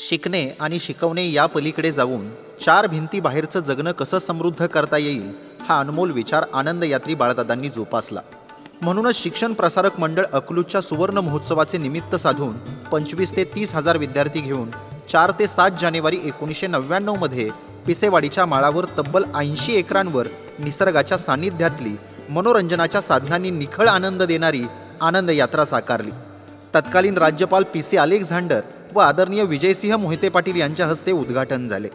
शिकणे आणि शिकवणे या पलीकडे जाऊन चार भिंती बाहेरचं जगणं कसं समृद्ध करता येईल हा अनमोल विचार आनंद यात्री बाळदादांनी जोपासला. म्हणूनच शिक्षण प्रसारक मंडळ अकलूजच्या सुवर्ण महोत्सवाचे निमित्त साधून पंचवीस ते तीस हजार विद्यार्थी घेऊन चार ते सात जानेवारी एकोणीसशे नव्याण्णवमध्ये पिसेवाडीच्या माळावर तब्बल ऐंशी एकरांवर निसर्गाच्या सान्निध्यातली मनोरंजनाच्या साधनांनी निखळ आनंद देणारी आनंद यात्रा साकारली. तत्कालीन राज्यपाल पी सी अलेक्झांडर व आदरणीय विजयसिंह मोहिते पाटील यांच्या हस्ते उद्घाटन झाले.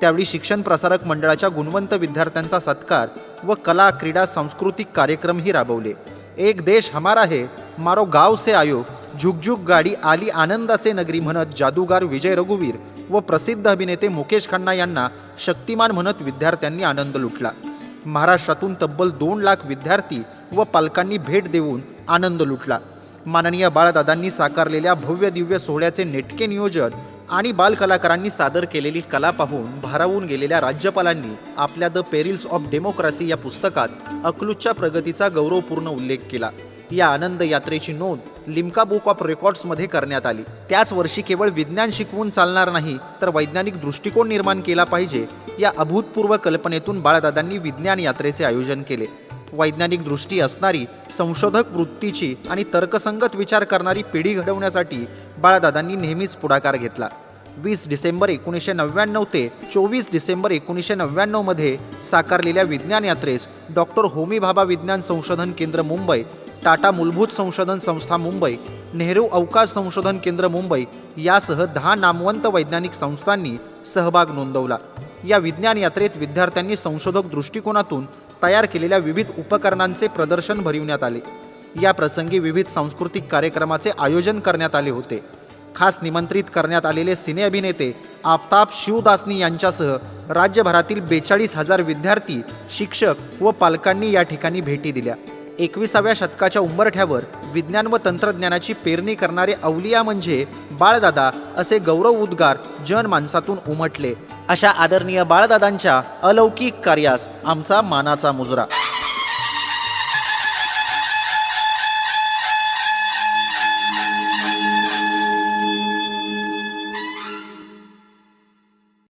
त्यावेळी शिक्षण प्रसारक मंडळाच्या गुणवंत विद्यार्थ्यांचा सत्कार व कला क्रीडा सांस्कृतिक कार्यक्रमही राबवले. एक देश हमारा है मारो गाव से आयो झुकझुक गाडी आली आनंदाचे नगरी म्हणत जादूगार विजय रघुवीर व प्रसिद्ध अभिनेते मुकेश खन्ना यांना शक्तिमान म्हणत विद्यार्थ्यांनी आनंद लुटला. महाराष्ट्रातून तब्बल दोन लाख विद्यार्थी व पालकांनी भेट देऊन आनंद लुटला. माननीय बाळदादांनी साकारलेल्या भव्य दिव्य सोहळ्याचे नेटके नियोजन आणि बालकलाकारांनी सादर केलेली कला पाहून भारावून गेलेल्या राज्यपालांनी आपल्या द पेरिल्स ऑफ डेमोक्रेसी या पुस्तकात अकलूजच्या प्रगतीचा गौरवपूर्ण उल्लेख केला. या आनंद यात्रेची नोंद लिम्का बुक ऑफ रेकॉर्ड्समध्ये करण्यात आली. त्याच वर्षी केवळ विज्ञान शिकवून चालणार नाही तर वैज्ञानिक दृष्टिकोन निर्माण केला पाहिजे या अभूतपूर्व कल्पनेतून बाळदादांनी विज्ञान यात्रेचे आयोजन केले. वैज्ञानिक दृष्टी असणारी संशोधक वृत्तीची आणि तर्कसंगत विचार करणारी पिढी घडवण्यासाठी बाळदादांनी नेहमीच पुढाकार घेतला. वीस डिसेंबर एकोणीसशे नव्याण्णव ते चोवीस डिसेंबर एकोणीसशे नव्याण्णवमध्ये साकारलेल्या विज्ञान यात्रेस डॉक्टर होमी भाभा विज्ञान संशोधन केंद्र मुंबई टाटा मूलभूत संशोधन संस्था मुंबई नेहरू अवकाश संशोधन केंद्र मुंबई यासह दहा नामवंत वैज्ञानिक संस्थांनी सहभाग नोंदवला. या विज्ञान यात्रेत विद्यार्थ्यांनी संशोधक दृष्टिकोनातून तयार केलेल्या विविध उपकरणांचे प्रदर्शन भरविण्यात आले. या प्रसंगी विविध सांस्कृतिक कार्यक्रमाचे आयोजन करण्यात आले होते. खास निमंत्रित करण्यात आलेले सिने अभिनेते आफताब शिवदासनी यांच्यासह राज्यभरातील बेचाळीस हजार विद्यार्थी शिक्षक व पालकांनी या ठिकाणी भेटी दिल्या. एकविसाव्या शतकाच्या उंबरठ्यावर विज्ञान व तंत्रज्ञानाची पेरणी करणारे अवलिया म्हणजे बाळदादा असे गौरव उद्गार जनमानसातून उमटले. अशा आदरणीय बाळदादांच्या अलौकिक कार्यास आमचा मानाचा मुजरा.